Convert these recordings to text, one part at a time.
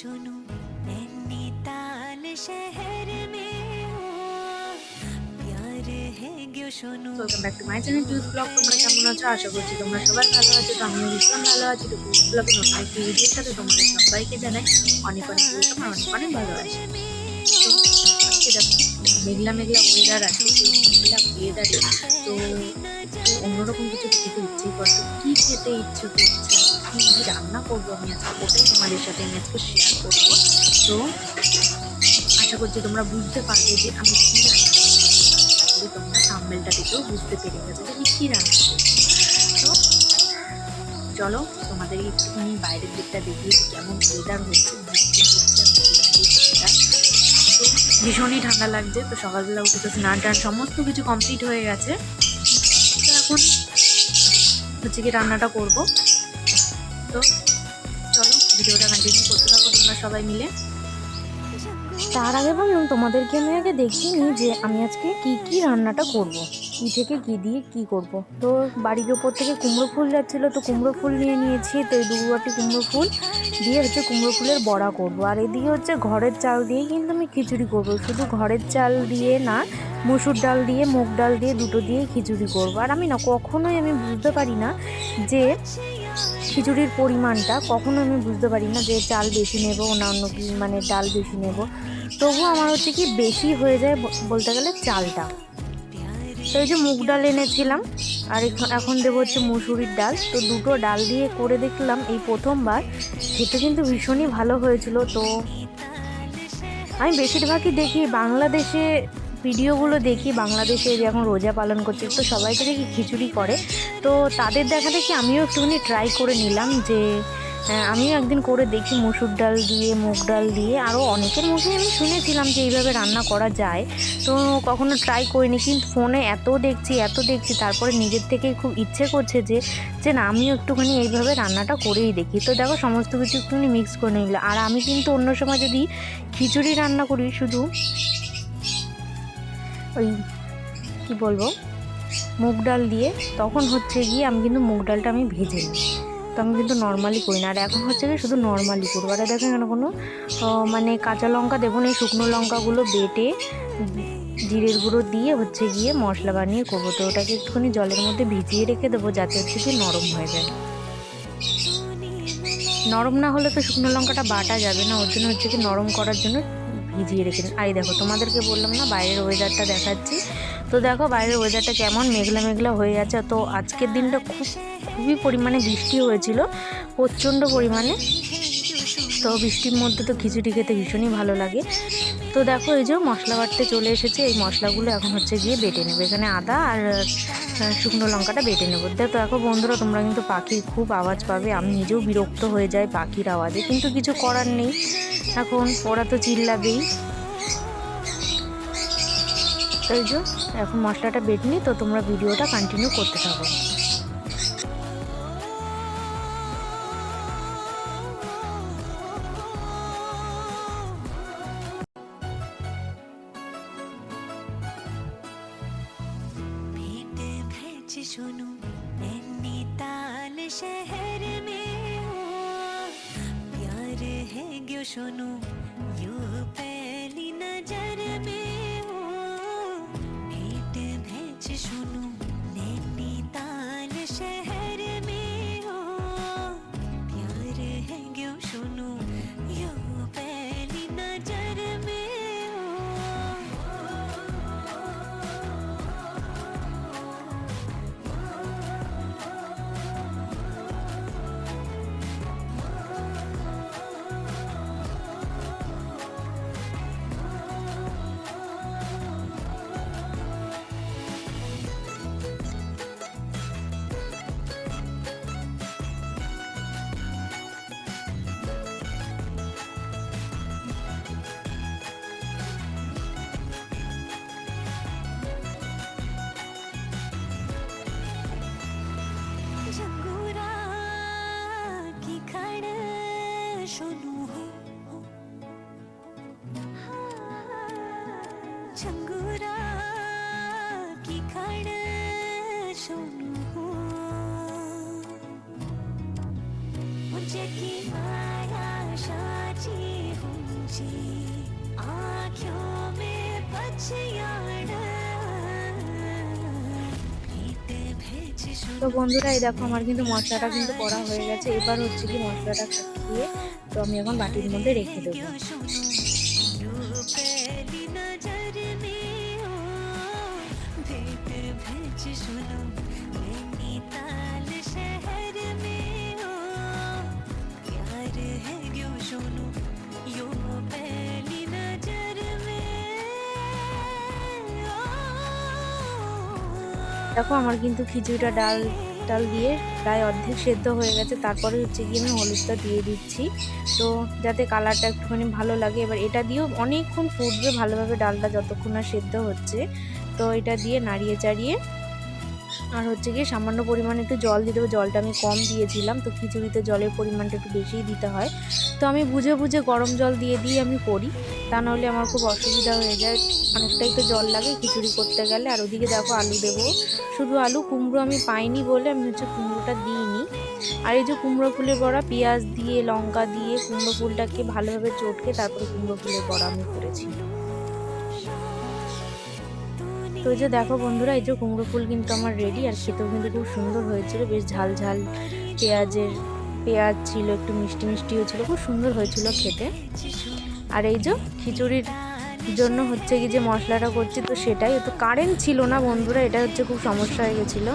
सुनो नैनीताल शहर में हो प्यार है क्यों सुनो welcome back to my channel juice blog তোমরা কেমন আছো আশা করছি তোমরা সবাই ভালো আছো তো আমিও ভীষণ ভালো আছি তো জুস ব্লগে নতুন একটি ভিডিওর সাথে তোমাদের সবাইকে জানাই অনেক অনেক ওয়েলকাম আর অনেক অনেক ভালোবাসি তো আজকে দেখো মেঘলা মেঘলা ওয়েদার আছে এই মেঘলা ওয়েদারে তো একটু অন্যরকম কিছু খেতে ইচ্ছেই করছে কী খেতে ইচ্ছে করছে কী রান্না করব, আমি আজকে ওটাই তোমাদের সাথে আমি আজকে শেয়ার করব। তো আশা করছি তোমরা বুঝতে পারবে যে আমি কী রান্না করছি তোমরা সাম্বেলটা দেখেও বুঝতে পেরে গেছো যে আমি কী রান্না তো চলো তোমাদের একটুখানি বাইরের দিকটা দেখিয়ে কেমন ওয়েদার। তো ভীষণই ঠান্ডা লাগছে, তো সকালবেলা উঠে তো স্নান টান সমস্ত কিছু কমপ্লিট হয়ে গেছে। তো এখন হচ্ছে কি রান্নাটা করব। তো চলো, ভিডিওটা কন্টিনিউ করতে থাকো তোমরা সবাই মিলে তার আগে বললাম তোমাদেরকে আমি আগে দেখিয়ে নিই যে আমি আজকে কি কি রান্নাটা করব। কি থেকে কি দিয়ে কি করব। তো বাড়ির ওপর থেকে কুমড়ো ফুল যাচ্ছিল, তো কুমড়ো ফুল নিয়ে নিয়েছি, তো এই দুবাটি কুমড়ো ফুল দিয়ে হচ্ছে কুমড়ো ফুলের বড়া করব। আর এদিকে হচ্ছে ঘরের চাল দিয়ে কিন্তু আমি খিচুড়ি করব। শুধু ঘরের চাল দিয়ে না, মুসুর ডাল দিয়ে, মুগ ডাল দিয়ে দুটো দিয়ে খিচুড়ি করব। আর আমি না, কখনোই আমি বুঝতে পারি না যে খিচুড়ির পরিমাণটা কখনো আমি বুঝতে পারি না যে চাল বেশি নেব না অন্য কি মানে ডাল বেশি নেব। তবুও আমার হচ্ছে কি বেশি হয়ে যায় বলতে গেলে চালটা। তো এই যে মুগ ডাল এনেছিলাম, আর এখন এখন দেবো হচ্ছে মুসুরির ডাল। তো দুটো ডাল দিয়ে করে দেখলাম, এই প্রথমবার। খেতে কিন্তু ভীষণই ভালো হয়েছিল, তো আমি বেশিরভাগই দেখি বাংলাদেশে ভিডিওগুলো দেখি, বাংলাদেশে যে এখন রোজা পালন করছে, তো সবাইকে দেখি খিচুড়ি করে। তো তাদের দেখা দেখি আমিও একটুখানি ট্রাই করে নিলাম যে আমিও একদিন করে দেখি মুসুর ডাল দিয়ে, মুগ ডাল দিয়ে। আরও অনেকের মুখে আমি শুনেছিলাম যে এইভাবে রান্না করা যায়। তো কখনো ট্রাই করিনি, কিন্তু ফোনে এত দেখছি এত দেখছি, তারপরে নিজের থেকেই খুব ইচ্ছে করছে যে যে না, আমিও একটুখানি এইভাবে রান্নাটা করেই দেখি। তো দেখো, সমস্ত কিছু একটুখানি মিক্স করে নিল আর আমি কিন্তু অন্য সময় যদি খিচুড়ি রান্না করি শুধু ওই কি বলব? মুগ ডাল দিয়ে। তখন হচ্ছে গিয়ে আমি কিন্তু মুগ ডালটা আমি ভেজে নিই। তো আমি কিন্তু নর্মালি করি না। আর এখন হচ্ছে গিয়ে শুধু নর্মালি করব। আর দেখেন এখানে কোনো মানে কাঁচা লঙ্কা দেবো না এই শুকনো লঙ্কাগুলো বেটে, জিরের গুঁড়ো দিয়ে হচ্ছে গিয়ে মশলা বানিয়ে করব। তো ওটাকে একটুখানি জলের মধ্যে ভিজিয়ে রেখে দেবো যাতে হচ্ছে কি নরম হয়ে যায়। নরম না হলে তো শুকনো লঙ্কাটা বাটা যাবে না। ওর জন্য হচ্ছে কি নরম করার জন্য ভিজিয়ে রেখে দিন আর দেখো, তোমাদেরকে বললাম না, বাইরের ওয়েদারটা দেখাচ্ছি। তো দেখো, বাইরের ওয়েদারটা কেমন? মেঘলা মেঘলা হয়ে আছে। তো আজকের দিনটা খুব, খুবই পরিমাণে বৃষ্টি হয়েছিল, প্রচণ্ড পরিমাণে। তো বৃষ্টির মধ্যে তো খিচুড়ি খেতে ভীষণই ভালো লাগে। তো দেখো, এই যে মশলা বাটতে চলে এসেছে। এই মশলাগুলো এখন হচ্ছে গিয়ে বেটে নেবে। এখানে আদা আর শুকনো লঙ্কাটা বেটে নেব। দেখো এখন বন্ধুরা, তোমরা কিন্তু পাখির খুব আওয়াজ পাবে। আমি নিজেও বিরক্ত হয়ে যাই পাখির আওয়াজে, কিন্তু কিছু করার নেই। এখন ওরা তো চিল্লাবেই। তাই এই যে, এখন মশলাটা বেটে নি, তো তোমরা ভিডিওটা কন্টিনিউ করতে থাকো। শোনো ইউ सुनू हो जंगुरा की खड़ सुनू हो मुझे की माया आशाची उंची आँखों में पछयाण भीते भेज তো বন্ধুরা এই দেখো আমার কিন্তু মশলাটা কিন্তু করা হয়ে গেছে এবার হচ্ছে কি মশলাটা দিয়ে তো আমি এখন বাটির মধ্যে রেখে দেব। দেখো আমার কিন্তু খিচুড়িটা ডাল ডাল দিয়ে প্রায় অর্ধেক সেদ্ধ হয়ে গেছে। তারপরে হচ্ছে গিয়ে আমি হলুদটা দিয়ে দিচ্ছি। তো যাতে কালারটা একটুখানি ভালো লাগে, এবার এটা দিয়েও অনেকক্ষণ ফুটবে ভালোভাবে ডালটা যতক্ষণ না সেদ্ধ হচ্ছে। তো এটা দিয়ে নাড়িয়ে চাড়িয়ে আর হচ্ছে গিয়ে সামান্য পরিমাণে একটু জল দিয়ে দেবো জলটা আমি কম দিয়েছিলাম, তো খিচুড়িতে জলের পরিমাণটা একটু বেশিই দিতে হয়। তো আমি বুঝে বুঝে গরম জল দিয়ে দিয়ে আমি করি, তা নাহলে আমার খুব অসুবিধা হয়ে যায়, অনেকটাই তো জল লাগে খিচুড়ি করতে গেলে। আর ওদিকে দেখো আলু দেবো, শুধু আলু, কুমড়ো আমি পাইনি বলে আমি হচ্ছে কুমড়োটা দিইনি। আর এই যে কুমড়ো ফুলের বড়া পেঁয়াজ দিয়ে, লঙ্কা দিয়ে কুমড়ো ফুলটাকে ভালোভাবে চটকে তারপরে কুমড়ো ফুলের বড়া আমি করেছি। তো এই যে দেখো বন্ধুরা, এই যে কুমড়ো ফুল কিন্তু আমার রেডি আর খেতেও কিন্তু খুব সুন্দর হয়েছিল। বেশ ঝাল ঝাল পেঁয়াজের পেঁয়াজ ছিল, একটু মিষ্টি মিষ্টিও ছিল, খুব সুন্দর হয়েছিল খেতে। আর এই যে খিচুড়ির জন্য হচ্ছে কি যে মশলাটা করছি, তো সেটাই। তো কারেন্ট ছিল না বন্ধুরা, এটা হচ্ছে খুব সমস্যা হয়ে গেছিল।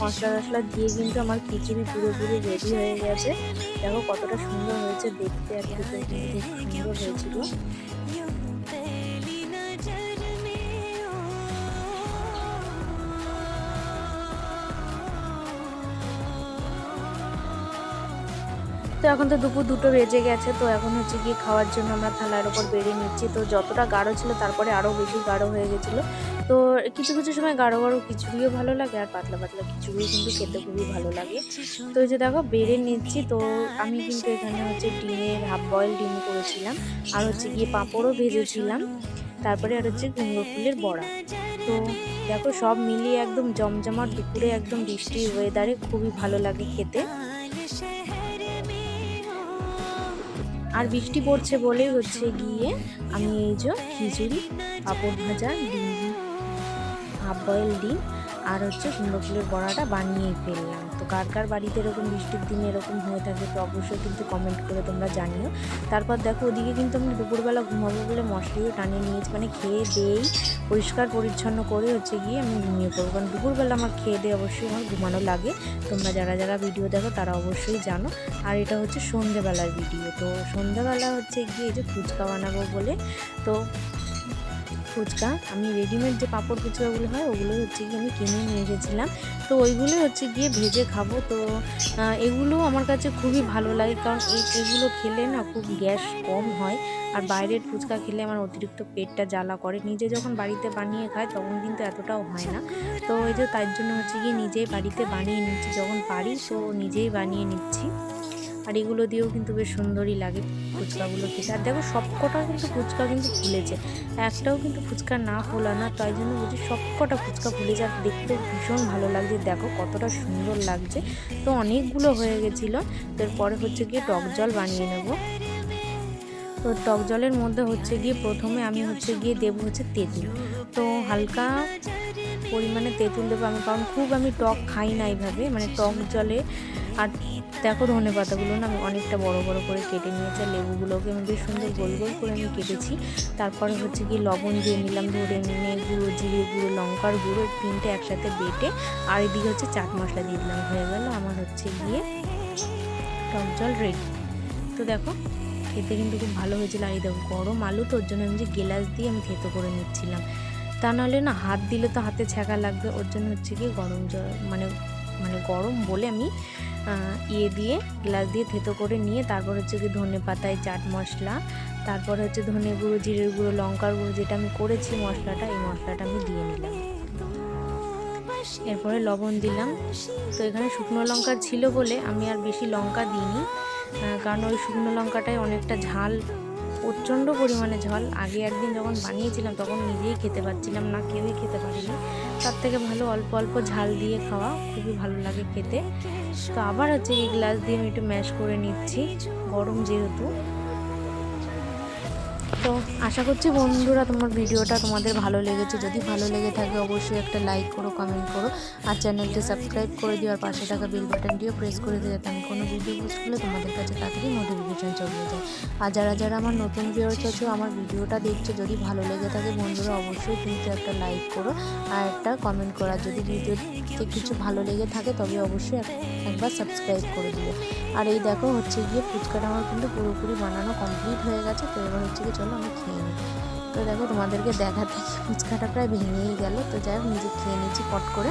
মশলা টশলা দিয়ে কিন্তু আমার খিচুড়ি পুরোপুরি রেডি হয়ে গেছে। দেখো কতটা সুন্দর হয়েছে দেখতে আর কি সুন্দর হয়েছিল। তো এখন তো দুপুর দুটো বেজে গেছে, তো এখন হচ্ছে গিয়ে খাওয়ার জন্য আমরা থালার ওপর বেরিয়ে নিচ্ছি। তো যতটা গাঢ় ছিল তারপরে আরও বেশি গাঢ় হয়ে গেছিল। তো কিছু কিছু সময় গাঢ় গাঢ় খিচুড়িও ভালো লাগে আর পাতলা পাতলা খিচুড়িও কিন্তু খেতে খুবই ভালো লাগে। তো এই যে দেখো, বেড়ে নিচ্ছি, তো আমি কিন্তু এখানে হচ্ছে ডিমের হাফ বয়েল ডিম করেছিলাম। আর হচ্ছে গিয়ে পাঁপড়ও ভেজেছিলাম। তারপরে আর হচ্ছে কুমড়ো ফুলের বড়া। তো দেখো, সব মিলিয়ে একদম জমজমাট দুপুরে একদম বৃষ্টির ওয়েদারে খুবই ভালো লাগে খেতে। আর বৃষ্টি পড়ছে বলেই হচ্ছে গিয়ে আমি এই যে খিচুড়ি, পাঁপড় ভাজা, ডিম, হাফ বয়েল ডিম আর হচ্ছে সুন্দর ফুলের বড়াটা বানিয়ে ফেললাম। কার কার বাড়িতে এরকম বৃষ্টির দিনে এরকম হয়ে থাকে তো অবশ্যই কিন্তু কমেন্ট করে তোমরা জানিও। তারপর দেখো ওদিকে কিন্তু আমি দুপুরবেলা ঘুমাবো বলে মশারিও টানিয়ে নিয়েছি মানে খেয়ে দিয়েই পরিষ্কার পরিচ্ছন্ন করে হচ্ছে গিয়ে আমি ঘুমিয়ে পড়ব। কারণ দুপুরবেলা আমার খেয়ে দিয়ে অবশ্যই আমার ঘুমানো লাগে। তোমরা যারা যারা ভিডিও দেখো তারা অবশ্যই জানো। আর এটা হচ্ছে সন্ধেবেলার ভিডিও তো সন্ধেবেলা হচ্ছে গিয়ে যে ফুচকা বানাবো বলে, তো ফুচকা। আমি রেডিমেড যে পাঁপড় ফুচকাগুলো হয়, ওগুলো হচ্ছে গিয়ে আমি কিনে নিয়ে এসেছিলাম তো ওইগুলোই হচ্ছে গিয়ে ভেজে খাব। তো এগুলো আমার কাছে খুবই ভালো লাগে, কারণ এই এগুলো খেলে না খুব গ্যাস কম হয়। আর বাইরের ফুচকা খেলে আমার অতিরিক্ত পেটটা জ্বালা করে। নিজে যখন বাড়িতে বানিয়ে খায় তখন কিন্তু এতটাও হয় না। তো এই যে তার জন্য হচ্ছে গিয়ে নিজেই বাড়িতে বানিয়ে নিচ্ছি, যখন পারি তো নিজেই বানিয়ে নিচ্ছি। আর এগুলো দিয়েও কিন্তু বেশ সুন্দরই লাগে ফুচকাগুলো খেতে। আর দেখো সবকটা কিন্তু ফুচকা কিন্তু ফুলেছে। একটাও কিন্তু ফুচকা না ফোলা না, তাই জন্য বলছি সবকটা ফুচকা ফুলেছে আর দেখতে ভীষণ ভালো লাগছে। দেখো কতটা সুন্দর লাগছে। তো অনেকগুলো হয়ে গেছিল তারপরে হচ্ছে গিয়ে টক জল বানিয়ে নেব। তো টক জলের মধ্যে হচ্ছে গিয়ে প্রথমে আমি হচ্ছে গিয়ে দেবো হচ্ছে তেঁতুল। তো হালকা পরিমাণে তেঁতুল দেবো আমি, কারণ খুব আমি টক খাই না এইভাবে মানে টক জলে। আর দেখো ধনে পাতাগুলো না আমি অনেকটা বড় বড় করে কেটে নিয়েছি, আর লেবুগুলোকে আমি বেশ সুন্দর গোল গোল করে আমি কেটেছি। তারপরে হচ্ছে গিয়ে লবণ দিয়ে নিলাম, ধরে নিয়ে গুঁড়ো, জিরে গুঁড়ো, লঙ্কার গুঁড়ো, তিনটে একসাথে বেটে, আর এদিকে হচ্ছে চাট মশলা দিয়ে দিলাম, হয়ে গেল আমার হচ্ছে গিয়ে টক জল রেডি তো দেখো, খেতে কিন্তু খুব ভালো হয়েছিল, আর এই দেখো গরম আলু তো ওর জন্য আমি যে গেলাস দিয়ে আমি থেতো করে নিচ্ছিলাম। তা নাহলে না হাত দিলে তো হাতে ছ্যাঁকা লাগবে, ওর জন্য হচ্ছে কি গরম জল মানে মানে গরম বলে আমি ইয়ে দিয়ে, গ্লাস দিয়ে থেতো করে নিয়ে তারপর হচ্ছে কি ধনে পাতায় চাট মশলা, তারপর হচ্ছে ধনে গুঁড়ো, জিরের গুঁড়ো, লঙ্কার গুঁড়ো যেটা আমি করেছি মশলাটা, এই মশলাটা আমি দিয়ে নিলাম। এরপরে লবণ দিলাম। তো এখানে শুকনো লঙ্কা ছিল বলে আমি আর বেশি লঙ্কা দিইনি কারণ ওই শুকনো লঙ্কাটাই অনেকটা ঝাল প্রচণ্ড পরিমাণে ঝাল। আগে একদিন যখন বানিয়েছিলাম, তখন নিজেই খেতে পারছিলাম না, কেউই খেতে পারিনি। তার থেকে ভালো অল্প অল্প ঝাল দিয়ে খাওয়া, খুবই ভালো লাগে খেতে। তো আবার হচ্ছে এই গ্লাস দিয়ে আমি একটু ম্যাশ করে নিচ্ছি, গরম যেহেতু। তো আশা করছি বন্ধুরা তোমার ভিডিওটা তোমাদের ভালো লেগেছে। যদি ভালো লেগে থাকে অবশ্যই একটা লাইক করো কমেন্ট করো, আর চ্যানেলটি সাবস্ক্রাইব করে দিও, আর পাশে থাকা বেল বাটনটিও প্রেস করে দিও যাতে আমি কোনো ভিডিও পোস্ট করলে তোমাদের কাছে তাড়াতাড়ি নোটিফিকেশান চলে যায়। আর যারা যারা আমার নতুন ভিউয়ার্স আছো, আমার ভিডিওটা দেখছ, যদি ভালো লেগে থাকে বন্ধুরা অবশ্যই কিন্তু একটা লাইক করো, আর একটা কমেন্ট করো। আর যদি ভিডিওতে কিছু ভালো লেগে থাকে তবে অবশ্যই এক- একবার সাবস্ক্রাইব করে দিও। আর এই দেখো হচ্ছে গিয়ে ফুচকাটা আমার কিন্তু পুরোপুরি বানানো কমপ্লিট হয়ে গেছে, তো এবার হচ্ছে গিয়ে চলো আমি খেয়ে নিই তো দেখো তোমাদেরকে দেখাতে দেখি ফুচকাটা প্রায় ভেঙেই গেল। তো যাই হোক, নিজে খেয়ে নিয়েছি পট করে।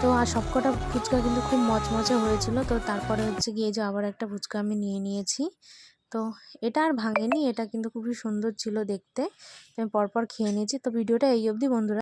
তো আর সবকটা ফুচকা কিন্তু খুব মচমচে হয়েছিল। তো তারপরে হচ্ছে গিয়ে যে আবার একটা ফুচকা আমি নিয়ে নিয়েছি। তো এটা আর ভাঙেনি, এটা কিন্তু খুবই সুন্দর ছিল দেখতে। আমি পরপর খেয়ে নিয়েছি। তো ভিডিওটা এই অবধি, বন্ধুরা।